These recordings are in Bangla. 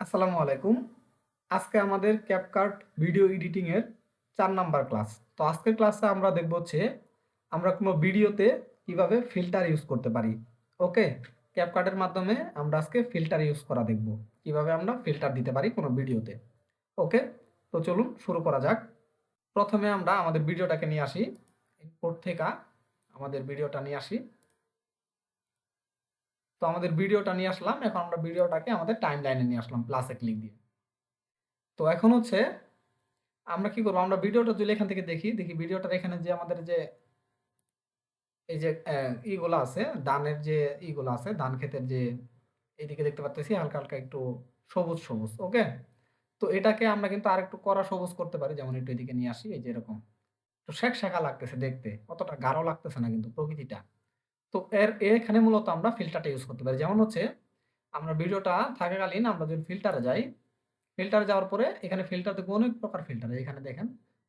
আসসালামু আলাইকুম। আজকে আমাদের ক্যাপকার্ট ভিডিও এডিটিং এর চার নাম্বার ক্লাস তো আজকের ক্লাসে আমরা দেখব হচ্ছে, আমরা কোনো ভিডিওতে কীভাবে ফিল্টার ইউজ করতে পারি। ওকে ক্যাপকার্টের মাধ্যমে আমরা আজকে ফিল্টার ইউজ করা দেখব। কীভাবে আমরা ফিল্টার দিতে পারি কোনো ভিডিওতে ওকে তো চলুন শুরু করা যাক। প্রথমে আমরা আমাদের ভিডিওটাকে নিয়ে আসি। ইনপুট থেকে আমাদের ভিডিওটা নিয়ে আসি। তো আমাদের ভিডিওটা নিয়ে আসলাম। এখন আমরা ভিডিওটাকে আমাদের টাইম লাইনে নিয়ে আসলাম প্লাসে ক্লিক দিয়ে। তো এখন হচ্ছে, আমরা কি করব? আমরা ভিডিওটা যদি এখান থেকে দেখি দেখি ভিডিওটার এখানে যে আমাদের যে, এই যে ইগুলো আছে, ধানের যে ইগুলো আছে, ধান ক্ষেতের যে এইদিকে দেখতে পাচ্ছি হালকা হালকা একটু সবুজ সবুজ ওকে তো এটাকে আমরা কিন্তু আর একটু কড়া সবুজ করতে পারি, যেমন একটু এদিকে নিয়ে আসি, এই যে এরকম। তো শেখ শেখা লাগতেছে দেখতে, অতটা গাঢ় লাগতেছে না কিন্তু প্রকৃতিটা। তো এর, এখানে মূলত আমরা ফিল্টারটা ইউজ করতে পারি। যেমন হচ্ছে, আমরা ভিডিওটা থাকাকালীন আমরা যদি ফিল্টারে যাই ফিল্টারে যাওয়ার পরে এখানে ফিল্টার দেখব অনেক প্রকার ফিল্টার এখানে দেখেন,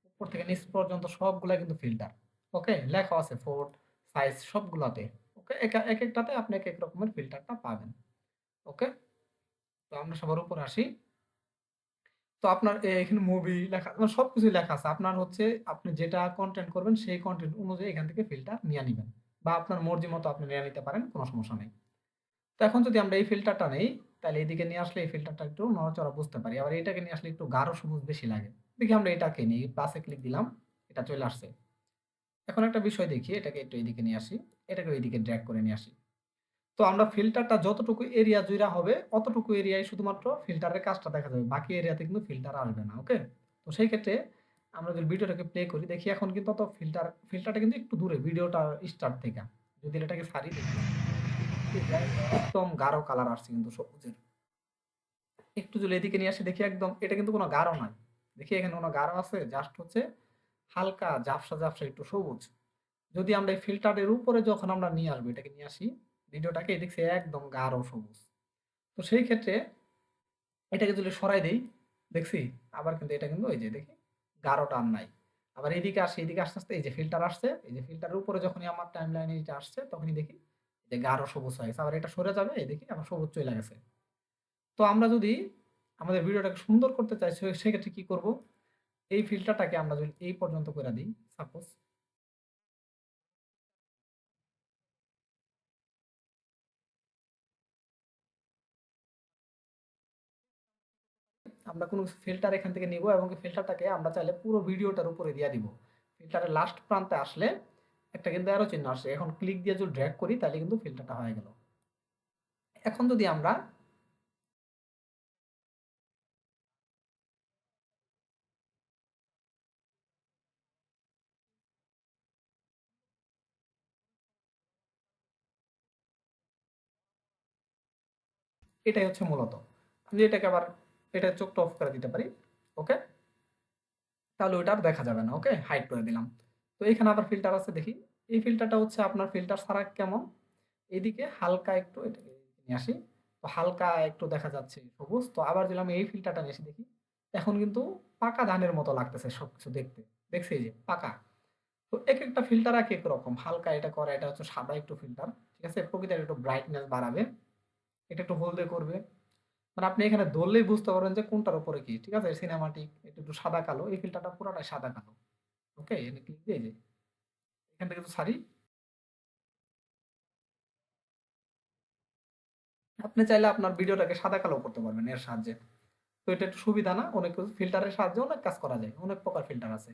উপর থেকে নিচ পর্যন্ত সবগুলা কিন্তু ফিল্টার ওকে লেখা আছে ফোর্ট সাইজ সবগুলাতে। ওকে এক এক একটাতে আপনি এক এক রকমের ফিল্টারটা পাবেন। ওকে তো আমরা সবার উপরে আসি। তো আপনার এখানে মুভি লেখা মানে সবকিছু লেখা আছে। আপনার হচ্ছে, আপনি যেটা কন্টেন্ট করবেন সেই কন্টেন্ট অনুযায়ী এখান থেকে ফিল্টার নিয়ে নিবেন। বা আপনার মর্জি মতো আপনি নিয়ে নিতে পারেন, কোনো সমস্যা নেই। তো এখন যদি আমরা এই ফিল্টারটা নেই, তাহলে এদিকে নিয়ে আসলে এই ফিল্টারটা একটু নড়াচড়া বুঝতে পারি। আবার এটাকে নিয়ে আসলে একটু গাঢ় সবুজ বেশি লাগে। দেখি আমরা এটাকে নিই প্লাসে ক্লিক দিলাম, এটা চলে আসছে। এখন একটা বিষয় দেখি, এটাকে একটু এইদিকে নিয়ে আসি, এটাকে এইদিকে ড্র্যাগ করে নিয়ে আসি। তো আমরা ফিল্টারটা যতটুকু এরিয়া জুড়া হবে, অতটুকু এরিয়ায় শুধুমাত্র ফিল্টারের কাজটা দেখা যাবে, বাকি এরিয়াতে কিন্তু ফিল্টার আসবে না ওকে তো সেই ক্ষেত্রে আমরা যদি ভিডিওটাকে প্লে করি, দেখি এখন কিন্তু অত ফিল্টার ফিল্টারটা কিন্তু একটু দূরে, ভিডিওটা স্টার্ট থেকে। যদি এটাকে সারি দেখি। একদম গাঢ় কালার আসছে কিন্তু সবুজের। একটু যদি এদিকে নিয়ে আসি, দেখি একদম, এটা কিন্তু কোনো গাঢ় নয়। দেখি এখানে কোনো গাঢ় আছে জাস্ট হচ্ছে হালকা, ঝাপসা ঝাপসা একটু সবুজ। যদি আমরা এই ফিল্টারের উপরে যখন আমরা নিয়ে আসব, এটাকে নিয়ে আসি, ভিডিওটাকে দেখছি একদম গাঢ় সবুজ। তো সেই ক্ষেত্রে এটাকে যদি সরাই দেই, দেখছি, আবার কিন্তু এটা কিন্তু ওই যে দেখি গাঢ়টা টান নাই। আবার এদিকে আসে, এদিকে আস্তে আস্তে এই যে ফিল্টার আসছে, এই যে ফিল্টারের উপরে যখনই আমার টাইম লাইনে এটা আসছে, তখনই দেখি যে গাঢ় সবুজ হয়ে গেছে। আবার এটা সরে যাবে এই দেখি আবার সবুজ চলে গেছে। তো আমরা যদি আমাদের ভিডিওটাকে সুন্দর করতে চাই সেক্ষেত্রে কী করব? এই ফিল্টারটাকে আমরা যদি এই পর্যন্ত করে দিই সাপোজ আমরা কোনো ফিল্টার এখান থেকে নিব এবং ফিল্টারটাকে আমরা চাইলে পুরো ভিডিওটার উপরে দিয়ে দিব। ফিল্টারের লাস্ট প্রান্তে আসলে একটা কিন্তু অ্যারো চিহ্ন আসে। এখন ক্লিক দিয়ে যদি ড্র্যাগ করি, তাহলে কিন্তু ফিল্টারটা হয়ে গেল। এখন যদি আমরা এটাই হচ্ছে মূলত। আমি এটাকে আবার এটা চোখটা অফ করে দিতে পারি ওকে তাহলে ওইটা আর দেখা যাবে না ওকে হাইড করে দিলাম। তো এখানে আবার ফিল্টার আছে, দেখি। এই ফিল্টারটা হচ্ছে আপনার ফিল্টার ছাড়া কেমন? এদিকে হালকা একটু এটাকে নিয়ে আসি। তো হালকা একটু দেখা যাচ্ছে সবুজ। তো আবার দিলাম এই ফিল্টারটা নিয়ে এসে দেখি। এখন কিন্তু পাকা ধানের মতো লাগতেছে সব কিছু দেখতে। দেখছি যে, পাকা। তো এক একটা ফিল্টার এক এক রকম। হালকা এটা করে, এটা হচ্ছে সাদা একটু ফিল্টার ঠিক আছে? প্রকৃতির একটু ব্রাইটনেস বাড়াবে। এটা একটু হলদে করবে। মানে আপনি এখানে ধরলেই বুঝতে পারবেন যে কোনটার উপরে কি, ঠিক আছে? সিনেমাটিক একটু সাদা কালো, এই ফিল্টারটা পুরোটাই সাদা কালো ওকে ক্লিক দিয়ে যে, এখান থেকে তো সারি আপনি চাইলে আপনার ভিডিওটাকে সাদা কালো করতে পারবেন এর সাহায্যে। তো এটা একটু সুবিধা না, অনেক ফিল্টারের সাহায্যে অনেক কাজ করা যায়, অনেক প্রকার ফিল্টার আছে।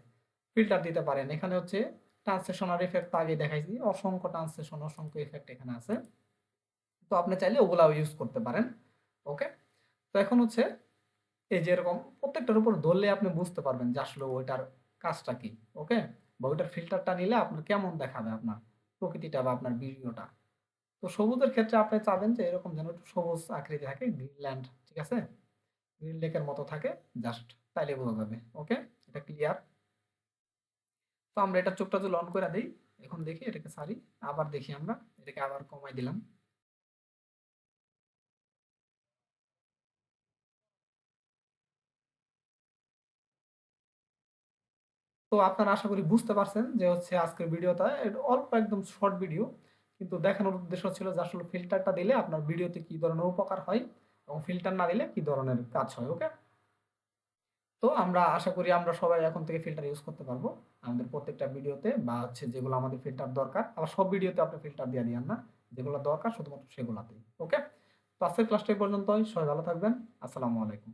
ফিল্টার দিতে পারেন, এখানে হচ্ছে ট্রান্সলেশনার এফেক্ট আগে দেখাইছি, অসংখ্য ট্রান্সলেশন অসংখ্য এফেক্ট এখানে আছে। তো আপনি চাইলে ওগুলাও ইউজ করতে পারেন ওকে এখন হচ্ছে এই যে এরকম প্রত্যেকটার উপর ধরলে আপনি বুঝতে পারবেন যে আসলে ওইটার কাজটা কি, ওকে? বা ওইটার ফিল্টারটা নিলে আপনার কেমন দেখাবে আপনার প্রকৃতিটা বা আপনার ভিডিওটা। তো সবুজের ক্ষেত্রে আপনি চাবেন যে এরকম যেন একটু সবুজ আকৃতি থাকে গ্রিনল্যান্ড ঠিক আছে? গ্রিন লেকের মতো থাকে জাস্ট তাইলে বোঝা যাবে, ওকে? এটা ক্লিয়ার তো আমরা এটা চোখটা যদি অন করে দিই, এখন দেখি এটাকে সারি আবার দেখি আমরা, এটাকে আবার কমাই দিলাম। তো আপনারা আশা করি বুঝতে পারছেন যে হচ্ছে আজকের ভিডিওটা অল্প একদম শর্ট ভিডিও, কিন্তু দেখানোর উদ্দেশ্য ছিল যে আসলে ফিল্টারটা দিলে আপনার ভিডিওতে কি ধরনের উপকার হয় এবং ফিল্টার না দিলে কি ধরনের কাজ হয়, ওকে? তো আমরা আশা করি আমরা সবাই এখন থেকে ফিল্টার ইউজ করতে পারব আমাদের প্রত্যেকটা ভিডিওতে বা হচ্ছে যেগুলো আমাদের ফিল্টার দরকার, আবার সব ভিডিওতে আপনি ফিল্টার দিয়ে দিয়েন না, যেগুলো দরকার শুধুমাত্র সেগুলোতেই, ওকে? তো আজকের ক্লাসটা পর্যন্তই, সবাই ভালো থাকবেন, আসসালামু আলাইকুম।